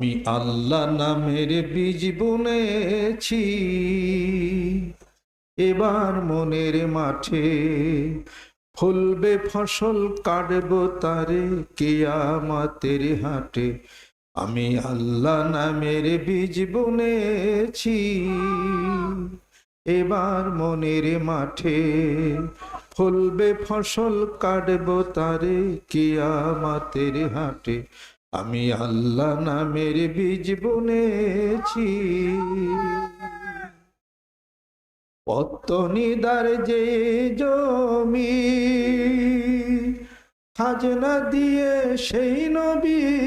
আমি আল্লাহ নামের বীজ বুনেছি। এবার মনের মাঠে ফুলবে ফসল, কাটব তারে কেয়ামাতের হাটে। আমি আল্লাহ নামের বীজ বুনেছি। এবার মনের মাঠে ফুলবে ফসল, কাটব তারে কেয়ামাতের হাটে। আমি আল্লাহ নামের বীজ বুনেছি। পত্তনিদার যে জমি, খাজনা দিয়ে সেই নবীজির।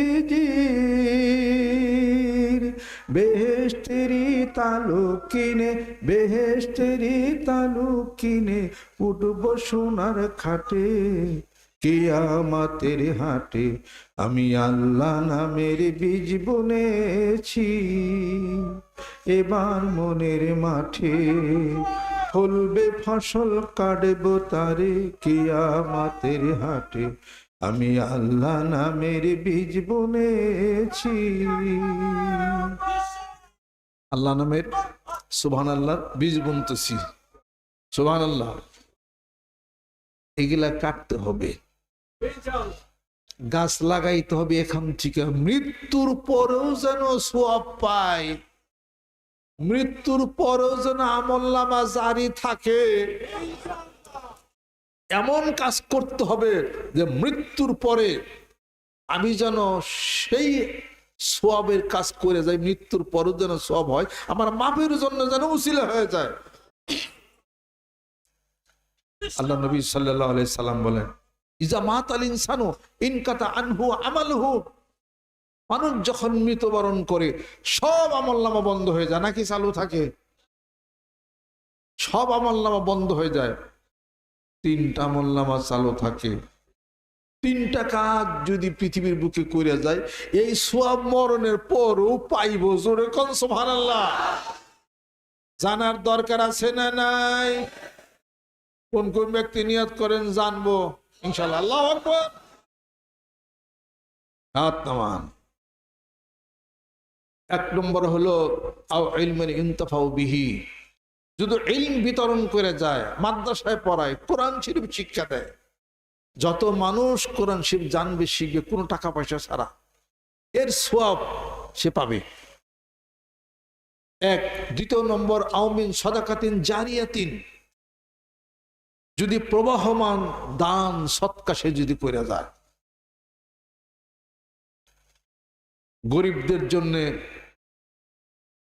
বেহেস্তেরি তালুক কিনে বেহেস্তেরি তালুক কিনে উঠব সোনার খাটে। কিয়ামাতের হাটে আমি আল্লাহ নামের বীজ বুনেছি। এবার মনের মাঠে ফলবে ফসল, কাটব তারে কিয়ামাতের হাটে আমি আল্লাহ নামের বীজ বুনেছি। আল্লাহ নামের সুবহান আল্লাহ বীজ বুনতেছি। সুবহান আল্লাহ এগুলা কাটতে হবে। গাছ লাগাইতে হবে এখান থেকে। মৃত্যুর পরেও যেন সোয়াব পায়। মৃত্যুর পরেও যেন আমল নামা জারি থাকে। এমন কাজ করতে হবে যে মৃত্যুর পরে আমি যেন সেই সোয়াবের কাজ করে যাই, মৃত্যুর পরেও যেন সোয়াব হয়। আমার মাপের জন্য যেন উচিলে হয়ে যায়। আল্লাহ নবী সাল্লাহ সাল্লাম বলেন ইজা মাত আল ইনকাতা আনহু আমালহু। মানুষ যখন মৃত্যুবরণ করে, সব আমল নামা বন্ধ হয়ে যায়। নাকি চালু থাকে? সব আমল নামা বন্ধ হয়ে যায়। তিনটা আমল নামা চালু থাকে। তিনটা কাজ যদি পৃথিবীর বুকে করে যায়, এই সোয়াব মরণের পরও পাইব জোরে কন, সুবহানাল্লাহ। জানার দরকার আছে না নাই? কোন কোন ব্যক্তি নিয়ত করেন জানব। ইনশাল্লাহ এক নম্বর হলো ইন্তফাও বিহি। যদি ইলম বিতরণ করে যায়, মাদ্রাসায় পড়ায়, কোরআন শরীফ শিক্ষা দেয়, যত মানুষ কোরআন শরীফ জানবে, শিখবে, কোনো টাকা পয়সা ছাড়া, এর সব সে পাবে। এক, দ্বিতীয় নম্বর আওমিন সদাকাতিন জারিয়াতিন। যদি প্রবাহমান দান সৎকা সে যদি করে যায়। গরিবদের জন্য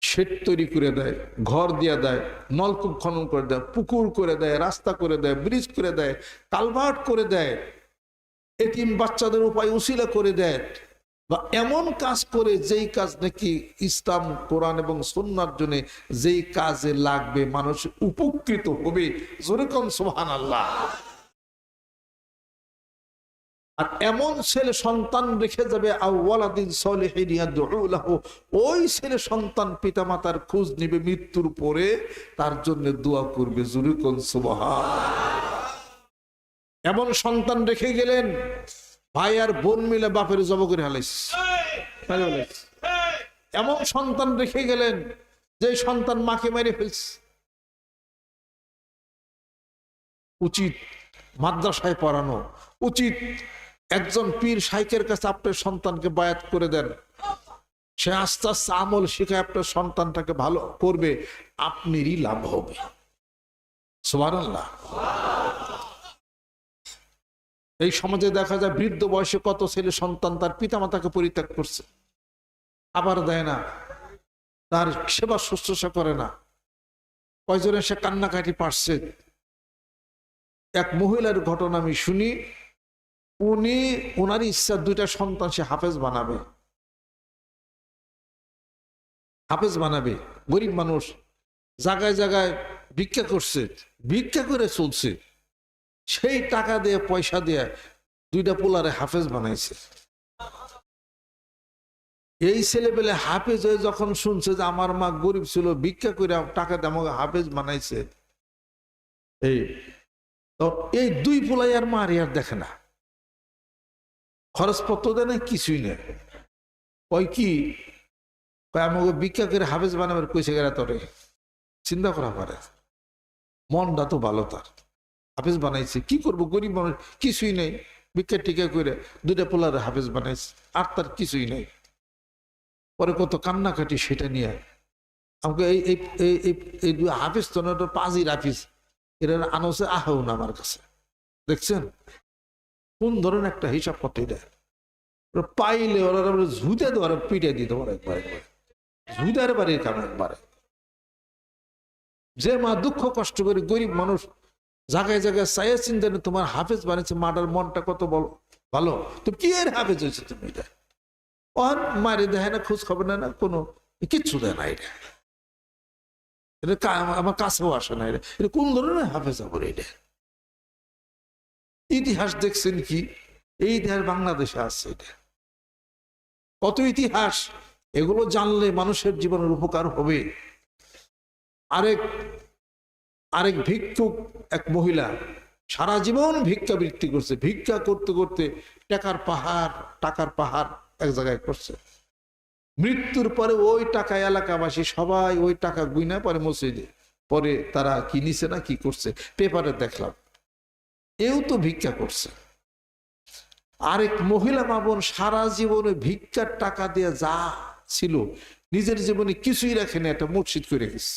শেড তৈরি করে দেয়, ঘর দিয়ে দেয়, নলকূপ খনন করে দেয়, পুকুর করে দেয়, রাস্তা করে দেয়, ব্রিজ করে দেয়, কালভার্ট করে দেয় এটিম বাচ্চাদের উপায় উশিলা করে দেয়। বা এমন কাজ করে যেই কাজ নাকি ইসলাম, কোরআন এবং সন্ন্যার জন্য যেই কাজে লাগবে মানুষ উপকৃত হবে। যেরকম সোহান আল্লাহ আর এমন ছেলে সন্তান রেখে যাবে ওই ছেলে সন্তান পিতা মাতার খোঁজ নিবে মৃত্যুর পরে, তার জন্য দোয়া করবে জুরুকন সুবহা এমন সন্তান রেখে গেলেন ভাই আর বোন মিলে বাপের জব করে হালাইস এমন সন্তান রেখে গেলেন যে সন্তান মাকে মেরে ফেলছে। উচিত মাদ্রাসায় পড়ানো উচিত একজন পীর সাইকের কাছে আপনার সন্তানকে বায়াত করে দেন। সে আস্তে আস্তে আমল শিখে আপনার সন্তানটাকে ভালো করবে আপনারই লাভ হবে। সুবহানাল্লাহ। এই সমাজে দেখা যায় বৃদ্ধ বয়সে কত ছেলে সন্তান তার পিতামাতাকে পরিত্যাগ করছে। আবার দেয় না। তার সেবা শুশ্রূষা করে না। কয়জনে সে কান্নাকাটি পারছে? এক মহিলার ঘটনা আমি শুনি। উনি ওনার ইচ্ছা দুইটা সন্তান সে হাফেজ বানাবে। হাফেজ বানাবে। গরিব মানুষ জায়গায় জায়গায় ভিক্ষা করছে। ভিক্ষা করে চলছে। সেই টাকা দিয়ে, পয়সা দিয়ে দুইটা পোলারে হাফেজ বানাইছে। এই ছেলে পেলে হাফেজ হয়ে যখন শুনছে যে আমার মা গরিব ছিল, ভিক্ষা করে টাকা দিয়ে আমাকে হাফেজ বানাইছে, এই তো এই দুই পোলাই আর মা আর দেখে না। খরচপত্র দেয় না কিছুই নেই। ওই কি? আমাকে ভিক্ষা করে হাফেজ বানাবার কইছে গেরা তোরে। চিন্তা করা পারে। মনটা তো ভালো তার। হাফেজ বানাইছে। কি করব? গরিব মানুষ কিছুই নেই। ভিক্ষা টিকা করে দুইটা পোলারে হাফেজ বানাইছে। আর তার কিছুই নেই। পরে কত কান্নাকাটি সেটা নিয়ে আমাকে এই এই হাফিজ তো না পাজির হাফিজ। এরা আনসে না আমার কাছে। দেখছেন? কোন ধরনের একটা হিসাব করতে দেয় পাইলে ওরা ঝুঁতে দেওয়ার পিটে দিতে পারে একবার একবার। ঝুঁতার বাড়ির কাম একবারে। যে মা দুঃখ কষ্ট করে গরিব মানুষ জায়গায় জায়গায় চাইয়ে চিন্তা তোমার হাফেজ বানিয়েছে মাটার মনটা কত বল ভালো। তো কি এর হাফেজ হয়েছে তুমি এটা? অন মারি দেয় না খোঁজ খবর নেয় না, কোনো কিচ্ছু দেয় না এটা। এটা আমার কাছেও আসে না এটা। এটা কোন ধরনের হাফেজ আবার এটা? ইতিহাস দেখছেন কি? এই ইতিহাস বাংলাদেশে আছে এটা। কত ইতিহাস? এগুলো জানলে মানুষের জীবনের উপকার হবে। আরেক আরেক ভিক্ষুক, এক মহিলা সারা জীবন ভিক্ষা বৃত্তি করছে, ভিক্ষা করতে করতে টাকার পাহাড় টাকার পাহাড় এক জায়গায় করছে। মৃত্যুর পরে ওই টাকা এলাকাবাসী সবাই ওই টাকা গুইনা পরে মসজিদে, পরে তারা কি নিছে না কি করছে, পেপারে দেখলাম। এও তো ভিক্ষা করছে। আরেক মহিলা মাবন সারা জীবনে ভিক্ষার টাকা দিয়ে যা ছিল, নিজের জীবনে কিছুই রাখেনি একটা মসজিদ করে গেছে।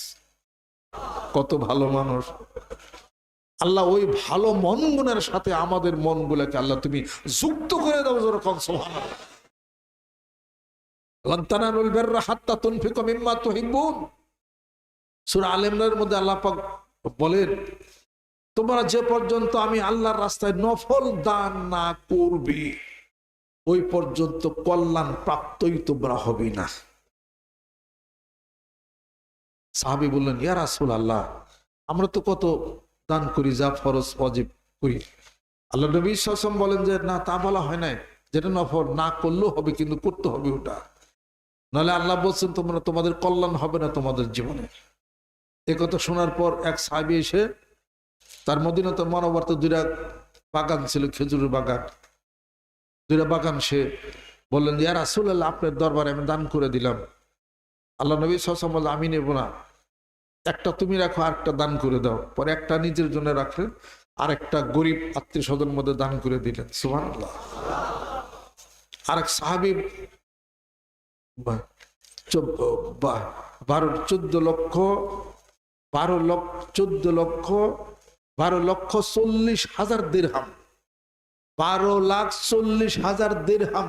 কত ভালো মানুষ। আল্লাহ ওই ভালো মনগুলোর সাথে আমাদের মনগুলোকে আল্লাহ তুমি যুক্ত করে দাও যেরকম মধ্যে আল্লাহ তোমরা যে পর্যন্ত আমি আল্লাহর রাস্তায় নফল দান না করবে, ওই পর্যন্ত কল্যাণ প্রাপ্তই তোমরা হবে না। সাহাবি বললেন, ইয়া রাসূল আল্লাহ আমরা তো কত দান করি, যা ফরজ অজীব করি। আল্লাহ নবী সাসম বলেন যে, না, তা বলা হয় নাই। যেটা নফল, না করলেও হবে, কিন্তু করতে হবে ওটা। নাহলে আল্লাহ বলছেন, তোমরা, তোমাদের কল্যাণ হবে না তোমাদের জীবনে। এ কথা শোনার পর এক সাহাবি এসে তার মদিনত মনোবর্ত দুইটা বাগান ছিল, খেজুরের বাগান। দুইটা বাগান সে বললেন যে রাসুল আল্লাহ আপনার দরবারে আমি দান করে দিলাম। আল্লাহ নবী সাসম বলল আমি নেব না। একটা তুমি রাখো, আরেকটা দান করে দাও। পরে একটা নিজের জন্য রাখলেন আর একটা গরিব আত্মীয় স্বজন মধ্যে দান করে দিলেন। সুহান এক সাহাবি বারো, চোদ্দ লক্ষ, বারো লক্ষ, চোদ্দ লক্ষ, বারো লক্ষ চল্লিশ হাজার দেড়হাম বারো লাখ চল্লিশ হাজার দেড়হাম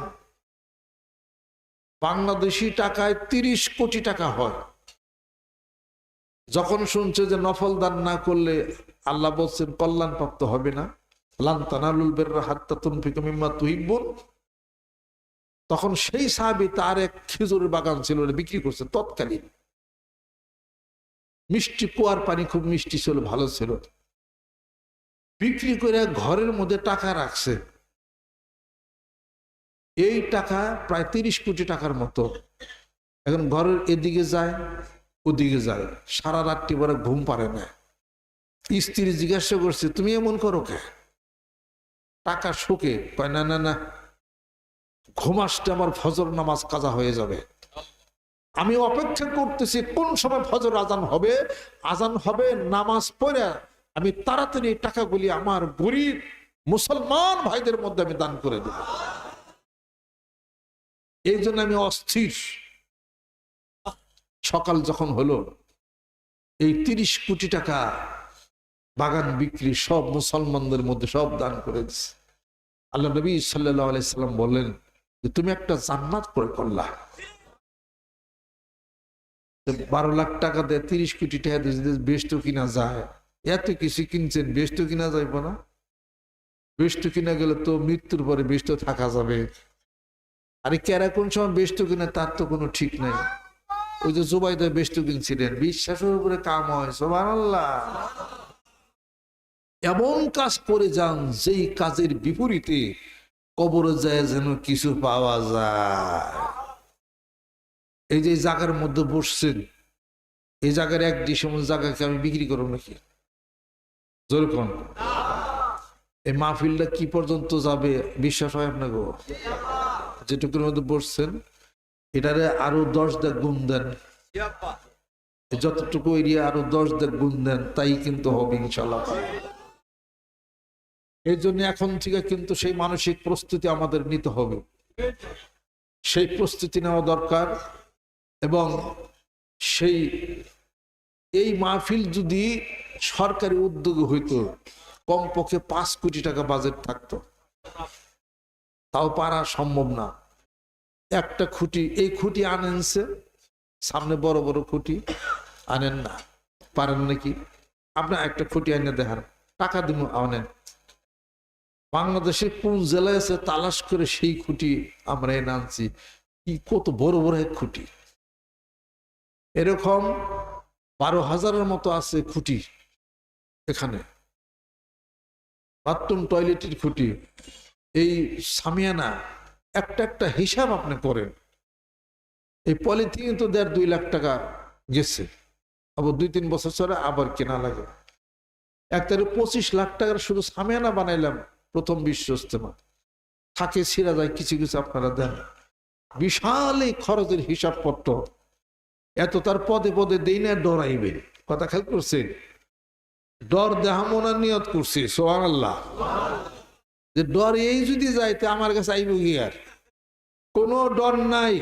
বাংলাদেশি টাকায় তিরিশ কোটি টাকা হয়। যখন শুনছে যে নফল দান না করলে আল্লাহ বলছেন কল্যাণ প্রাপ্ত হবে না। তখন সেই সাহাবি তার এক খেজুরের বাগান ছিল বিক্রি করছে তৎকালীন। মিষ্টি কুয়ার পানি খুব মিষ্টি ছিল, ভালো ছিল। বিক্রি করে ঘরের মধ্যে টাকা রাখছে। এই টাকা প্রায় তিরিশ কোটি টাকার মতো। এখন ঘরের এদিকে যায়, ওদিকে যায়। সারা রাত্রি পরে ঘুম পারে না। স্ত্রী জিজ্ঞাসা করছে, তুমি এমন করো কে? টাকা শোকে, কয়, না না না। ঘুম আসতে আমার ফজর নামাজ কাজা হয়ে যাবে। আমি অপেক্ষা করতেছি কোন সময় ফজর আজান হবে। আজান হবে, নামাজ পড়ে আমি তাড়াতাড়ি টাকাগুলি আমার গরিব মুসলমান ভাইদের মধ্যে আমি দান করে দেব। এই জন্য আমি অস্থির। সকাল যখন হলো, এই তিরিশ কোটি টাকা বাগান বিক্রি সব মুসলমানদের মধ্যে সব দান করে দিচ্ছে আল্লাহ নবী সাল্লাহ আলাইসাল্লাম বললেন যে, তুমি একটা জান্নাত করে করলা। বারো লাখ টাকা দেয়, তিরিশ কোটি টাকা দিয়ে বেস্ট কিনা যায়, এত কিছু কিনছেন বেস্ট কিনা যাইব না? বেস্ট কিনা গেলে তো মৃত্যুর পরে বেস্ট থাকা যাবে। আরে কেরা কোন সময় বেস্ট কিনা তার তো কোনো ঠিক নাই। ওই যে জুবাইদা বেস্ট কিনছিলেন, বিশ্বাসের উপরে কাম হয় সোমান এমন কাজ করে যান, যেই কাজের বিপরীতে কবরে যায় যেন কিছু পাওয়া যায়। এই যে জায়গার মধ্যে বসছেন, এই জায়গার এক ডিসেম্বর জায়গাকে আমি বিক্রি করব নাকি? যেরকম এই মাহফিলটা কি পর্যন্ত যাবে, বিশ্বাস হয় আপনাকে? যেটুকুর মধ্যে বসছেন এটারে আরও দশ দেখ গুণ দেন। যতটুকু এরিয়া আরও দশ দেখ গুণ দেন, তাই কিন্তু হবে ইনশাল্লাহ এই জন্য এখন থেকে কিন্তু সেই মানসিক প্রস্তুতি আমাদের নিতে হবে। সেই প্রস্তুতি নেওয়া দরকার এবং সেই, এই মাহফিল যদি সরকারি উদ্যোগে হইতো, কমপক্ষে পাঁচ কোটি টাকা বাজেট থাকতো। তাও পারা সম্ভব না। একটা খুঁটি, এই খুঁটি আনেনছে সামনে বড় বড় খুঁটি আনেন না। পারেন নাকি? আপনার একটা খুঁটি এনে দেখান, টাকা দিব, আনেন। বাংলাদেশে কোন জেলায় আছে তালাশ করে সেই খুঁটি আমরা এনে আনছি? কি কত বড় বড় এক খুঁটি? এরকম বারো হাজারের মতো আছে খুঁটি এখানে। বাথরুম, টয়লেটের খুঁটি। এই সামিয়ানা একটা একটা হিসাব আপনি করেন। এই পলিথিন তো দেড় দুই লাখ টাকা গেছে। আবার দুই তিন বছর পরে আবার কেনা লাগে। এক তারিখ পঁচিশ লাখ টাকার শুধু সামিয়ানা বানাইলাম প্রথম বিশ্ব ইস্তেমা থাকে ছিঁড়া যায়, কিছু কিছু আপনারা দেন। বিশাল এই খরচের হিসাবপত্র। এত তার পদে পদে দেই না, ডরাইবে। কথা খেয়াল করছেন? ডর দেহামনার নিয়ত করছি সোহান আল্লাহ যে ডর এই যদি যাইতে আমার কাছে আইব কি আর? কোনো ডর নাই।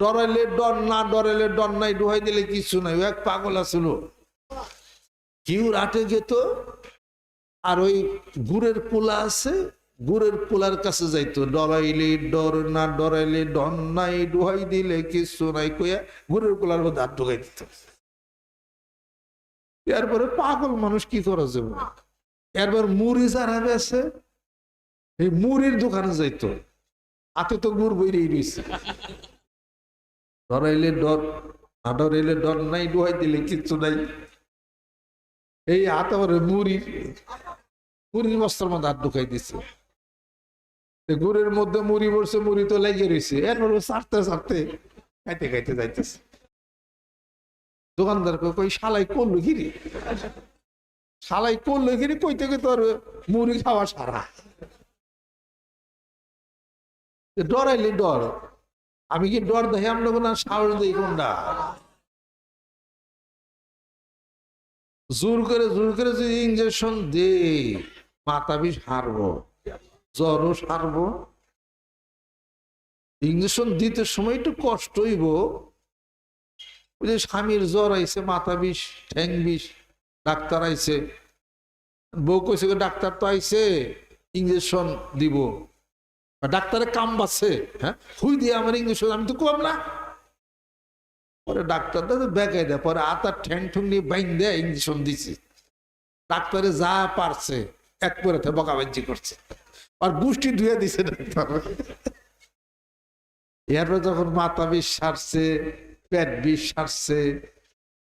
ডরাইলে ডর, না ডরাইলে ডর নাই, ডুহাই দিলে কিছু নাই। এক পাগল আসলো কিউ রাটে যেত, আর ওই গুড়ের পোলা আছে, গুড়ের পোলার কাছে যাইতো। ডরাইলে ডর, না ডরাইলে ডর নাই, ডুহাই দিলে কিছু নাই কইয়া গুড়ের পোলার মধ্যে হাত ঢুকাই দিত। এরপরে পাগল মানুষ কি করা যাবে? এরপর মুড়ি যারা আছে এই মুড়ির দোকানে যাইতো। হাতে তো গুড় বইরেই রয়েছে। ডরাইলে ডর না ডরাইলে ডর নাই ডুহাই দিলে কিচ্ছু নাই। এই হাতে আবার মুড়ির মুড়ির বস্তার মধ্যে হাত ঢুকাই দিছে। গুড়ের মধ্যে মুড়ি পড়ছে মুড়ি তো লেগে রয়েছে। এরপর সারতে চারতে খাইতে খাইতে যাইতেছে। দোকানদারকে কই, শালাই করল গিরি শালাই করল গিরি কইতে কইতে তোর মুড়ি খাওয়া সারা। ডরাইলি ডর। আমি কি ডর দেখে আমরা না সাহস দিই কোনটা জোর করে জোর করে যদি ইঞ্জেকশন দে মাথা বিষ হারবো, জ্বরও সারবো। ইঞ্জেকশন দিতে সময় একটু কষ্ট হইব। ওই যে স্বামীর জ্বর আইছে, মাথা বিষ, ঠ্যাং বিষ ডাক্তার আইছে। বউ কইছে ডাক্তার তো আইছে ইঞ্জেকশন দিব। ডাক্তারের কাম বাচ্ছে হ্যাঁ? হুই দিয়ে আমার ইঞ্জেকশন আমি তো কম না। পরে ডাক্তার দাদা বেগাই দেয়, পরে আতার ঠ্যাং ঠুং নিয়ে বাইন দেয় ইঞ্জেকশন দিছে। ডাক্তারে যা পারছে, এক পরে বকাবাজি করছে। আর গুষ্টি ধুয়ে দিছে ডাক্তার। এরপরে যখন মাথা বিষ সারছে, পেট বিষ সারছে,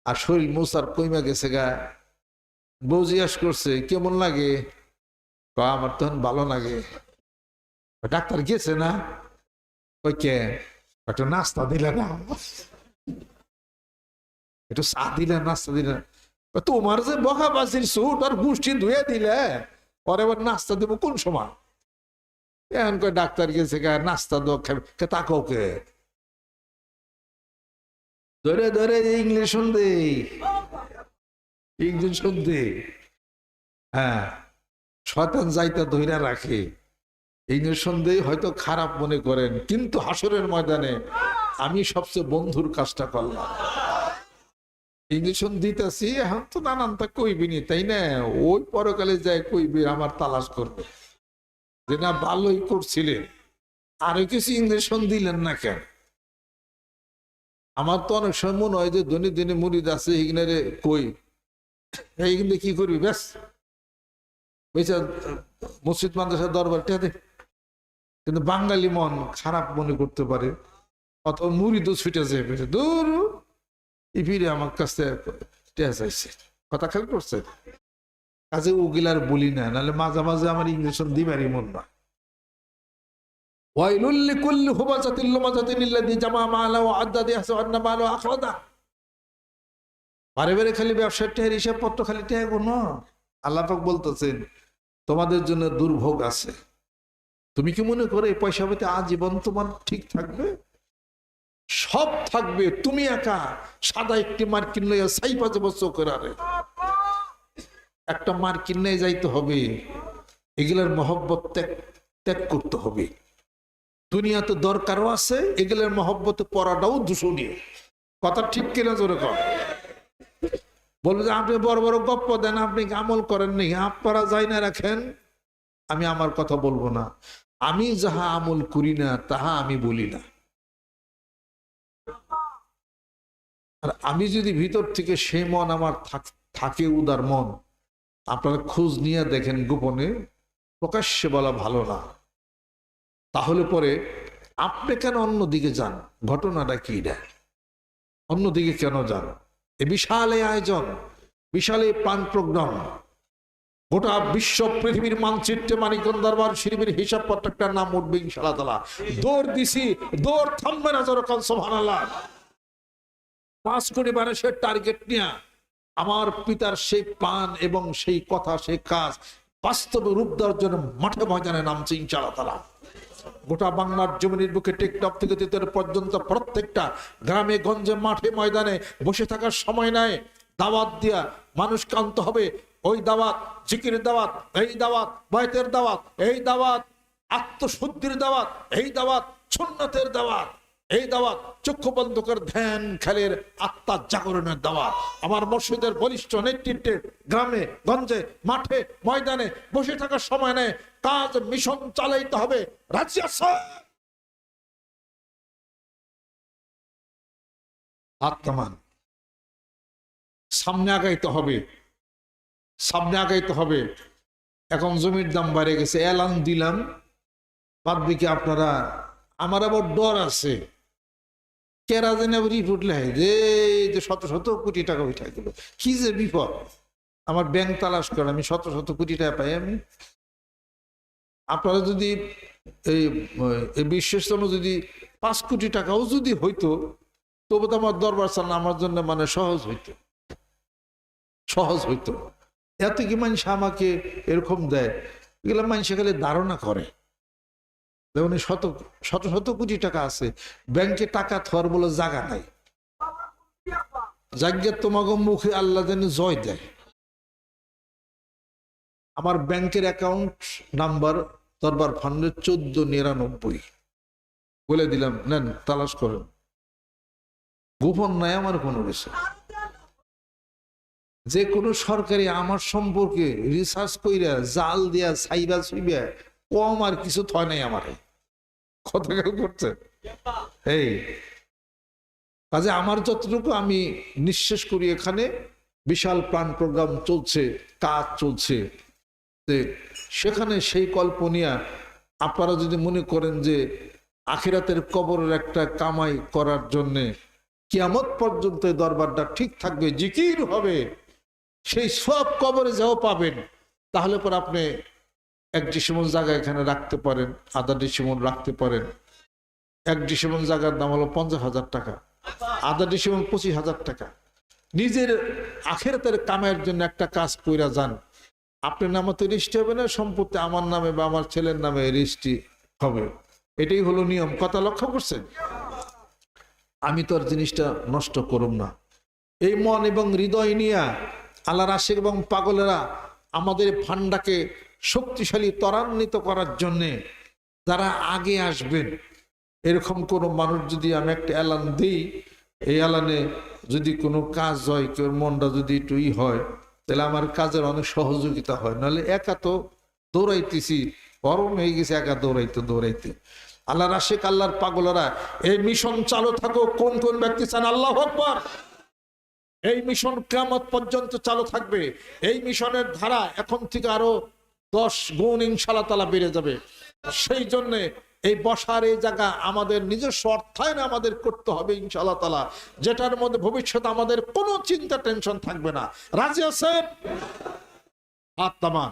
আর শরীর মোসার কইমা গেছে গা বউ জিজ্ঞাস করছে, কেমন লাগে? আমার তখন ভালো লাগে। ডাক্তার গেছে না? ওই কে, একটু নাস্তা দিলে না। একটু চা দিলে, নাস্তা দিলে। তোমার যে বকা বাসির সুট আর গুষ্টি ধুয়ে দিলে? পরে আবার নাস্তা দেবো কোন সময়? এখন কয় ডাক্তার গেছে নাস্তা দো খাবে তাকাও কে। ধরে ধরে, ইংলিশ দে ইংলিশ দে হ্যাঁ শয়তান যাইতা ধইরা রাখে। ইঞ্জেকশন দিয়ে হয়তো খারাপ মনে করেন, কিন্তু হাসরের ময়দানে আমি সবচেয়ে বন্ধুর কাজটা করলাম। ইঞ্জেকশন দিতেছি, এখন তো নানান তা কইবি নি তাই না? ওই পরকালে যায় কইবি, আমার তালাশ করবে। যে না, ভালোই করছিলেন। আরও কিছু ইঞ্জেকশন দিলেন না কেন? আমার তো অনেক সময় মনে হয় যে দৈনিক দিনে মুড়িদ আছে এখানে কই? এইখানে কি করবি, ব্যাস। মসজিদ মাদ্রাসা দরবার দে কিন্তু বাঙালি মন খারাপ মনে করতে পারে। অথবা মুড়ি তো ছুটে আমার কাছে টেয়া চাইছে। কথা খেয়াল করছে? কাজে উকিল আর বলি না, নাহলে মাঝে মাঝে আমার ইংলিশন দিবারই মন না। ওয়াইলুল কুল্লি ইল্লাযী জামা মালা ওয়া আদ্দা ইয়াহসাবু মালা আখরাদা বারে বারে খালি ব্যবসার টেহার হিসাব পত্র খালি টেহা কোনো আল্লাহ পাক বলতেছেন, তোমাদের জন্য দুর্ভোগ আছে। তুমি কি মনে করো এই পয়সা পেতে আজীবন তোমার ঠিক থাকবে? সব থাকবে, তুমি একা। সাদা একটি মার্কিন লইয়া সাইপা যাব চোখের আরে। একটা মার্কিন নিয়ে যাইতে হবে। এগুলোর মহব্বত ত্যাগ ত্যাগ করতে হবে। দুনিয়াতে দরকারও আছে, এগুলোর মহব্বতে পড়াটাও দূষণীয়। কথা ঠিক কিনা জোরে কর বলবে যে, আপনি বড় বড় গপ্প দেন, আপনি আমল করেন নি আপনারা যাই না রাখেন। আমি আমার কথা বলব না। আমি যাহা আমল করি না, তাহা আমি বলি না। আর আমি যদি ভিতর থেকে সে মন আমার থাকে উদার মন, আপনারা খোঁজ নিয়ে দেখেন গোপনে, প্রকাশ্যে বলা ভালো না। তাহলে পরে আপনি কেন অন্যদিকে যান? ঘটনাটা কি দেয় অন্যদিকে কেন যান? বিশাল আয়োজন, বিশাল এই প্রাণ প্রোগ্রাম গোটা বিশ্ব পৃথিবীর মানচিত্রে মানিকন দরবার শরীফের হিসাব পত্রটার নাম উঠবে ইনশাল্লাহ তালা দৌড় দিছি, দৌড় থামবে না যখন সোহান পাঁচ কোটি মানুষের টার্গেট নিয়ে আমার পিতার সেই প্রাণ এবং সেই কথা, সেই কাজ বাস্তবে রূপ দেওয়ার জন্য মাঠে ময়দানে নামছে ইনশাল্লাহ তালা গোটা বাংলার জমিনের বুকে টেকটপ থেকে তিতের পর্যন্ত প্রত্যেকটা গ্রামে, গঞ্জে, মাঠে, ময়দানে বসে থাকার সময় নাই। দাওয়াত দিয়া মানুষ কান্ত হবে। ওই দাওয়াত, জিকির দাওয়াত, এই দাওয়াত বয়তের দাওয়াত, এই দাওয়াত, আত্মশুদ্ধির দাওয়াত, এই দাওয়াত, সুন্নতের দাওয়াত। এই দাওয়াত, চক্ষু বন্ধ করে, ধ্যান, খেলের আত্মা জাগরণের দাওয়াত। আমার মসজিদের বলিষ্ঠ নেতৃত্বে গ্রামে, গঞ্জে, মাঠে, ময়দানে বসে থাকার সময় নেই। কাজ মিশন চালাইতে হবে। রাজি আছে? আত্মান সামনে আগাইতে হবে। সামনে আগাইতে হবে। এখন জমির দাম বেড়ে গেছে। এলান দিলাম। বাদ দিকে আপনারা, আমার আবার ডর আছে। কেরা যেন রিপোর্ট লেখে যে যে শত শত কোটি টাকা উঠাই দিল কি যে বিপদ। আমার ব্যাংক তালাশ করে, আমি শত শত কোটি টাকা পাই আমি। আপনারা যদি এই বিশ্বাসতম যদি পাঁচ কোটি টাকাও যদি হইতো, তবু তো আমার দরবার চালানো আমার জন্য মানে সহজ হইতো। সহজ হইতো। এত কি মানুষ আমাকে এরকম দেয়? এগুলো মানুষ খালি ধারণা করে। যেমন শত শত শত কোটি টাকা আছে। ব্যাংকে টাকা থর বলে জায়গা নাই। জায়গা তোমাকে মুখে আল্লাহ যেন জয় দেয়। আমার ব্যাংকের অ্যাকাউন্ট নাম্বার দরবার ফান্ডের চোদ্দ নিরানব্বই। বলে দিলাম, নেন, তালাশ করেন। গোপন নাই আমার কোনো কিছু। যে কোনো সরকারি আমার সম্পর্কে রিসার্চ কইরা জাল দিয়া, সাইবা সুইবা কম আর কিছু থয় নাই আমারে। কথা খেয়াল করছে? এই, কাজে আমার যতটুকু আমি নিঃশেষ করি এখানে, বিশাল প্রাণ প্রোগ্রাম চলছে, কাজ চলছে। সেখানে সেই কল্পনিয়া আপনারা যদি মনে করেন যে আখিরাতের কবরের একটা কামাই করার জন্যে কিয়ামত পর্যন্ত দরবারটা ঠিক থাকবে, জিকির হবে, সেই সব কবরে যাও পাবেন, তাহলে পর আপনি এক ডিসিমন জায়গা এখানে রাখতে পারেন, আধা ডিসিমন রাখতে পারেন। এক ডিসিমন জায়গার দাম হলো পঞ্চাশ হাজার টাকা, আধা ডিসিমন পঁচিশ হাজার টাকা। নিজের আখেরাতের কামের জন্য একটা কাজ কইরা যান। আপনার নামে তো রেজিস্ট্রি হবে না, সম্পত্তি আমার নামে বা আমার ছেলের নামে রেজিস্ট্রি হবে। এটাই হলো নিয়ম। কথা লক্ষ্য করছেন? আমি তো আর জিনিসটা নষ্ট করুম না। এই মন এবং হৃদয় নিয়ে আল্লাহর আশিক এবং পাগলেরা আমাদের ফান্ডাকে শক্তিশালী, ত্বরান্বিত করার জন্যে যারা আগে আসবেন। এরকম কোনো মানুষ যদি আমি একটা অ্যালান দিই, এই অ্যালানে যদি কোনো কাজ হয়, কেউ মনটা যদি একটু ই হয়, তাহলে আমার কাজের অনেক সহযোগিতা হয়। নাহলে একা তো দৌড়াইতেছি, গরম হয়ে গেছে, একা দৌড়াইতে দৌড়াইতে। আল্লাহ রাশেক, আল্লাহর পাগলরা, এই মিশন চালু থাকো, কোন কোন ব্যক্তি চান? আল্লাহ আকবার! এই মিশন কেমত পর্যন্ত চালু থাকবে। এই মিশনের ধারা এখন থেকে আরও দশ গুণ ইনশাল্লাহ তালা বেড়ে যাবে। সেই জন্য এই বসার এই জায়গা আমাদের নিজস্ব অর্থায়ন আমাদের করতে হবে ইনশাল্লাহ তালা, যেটার মধ্যে ভবিষ্যৎ আমাদের কোনো চিন্তা, টেনশন থাকবে না। রাজি আছেন? হাত তামান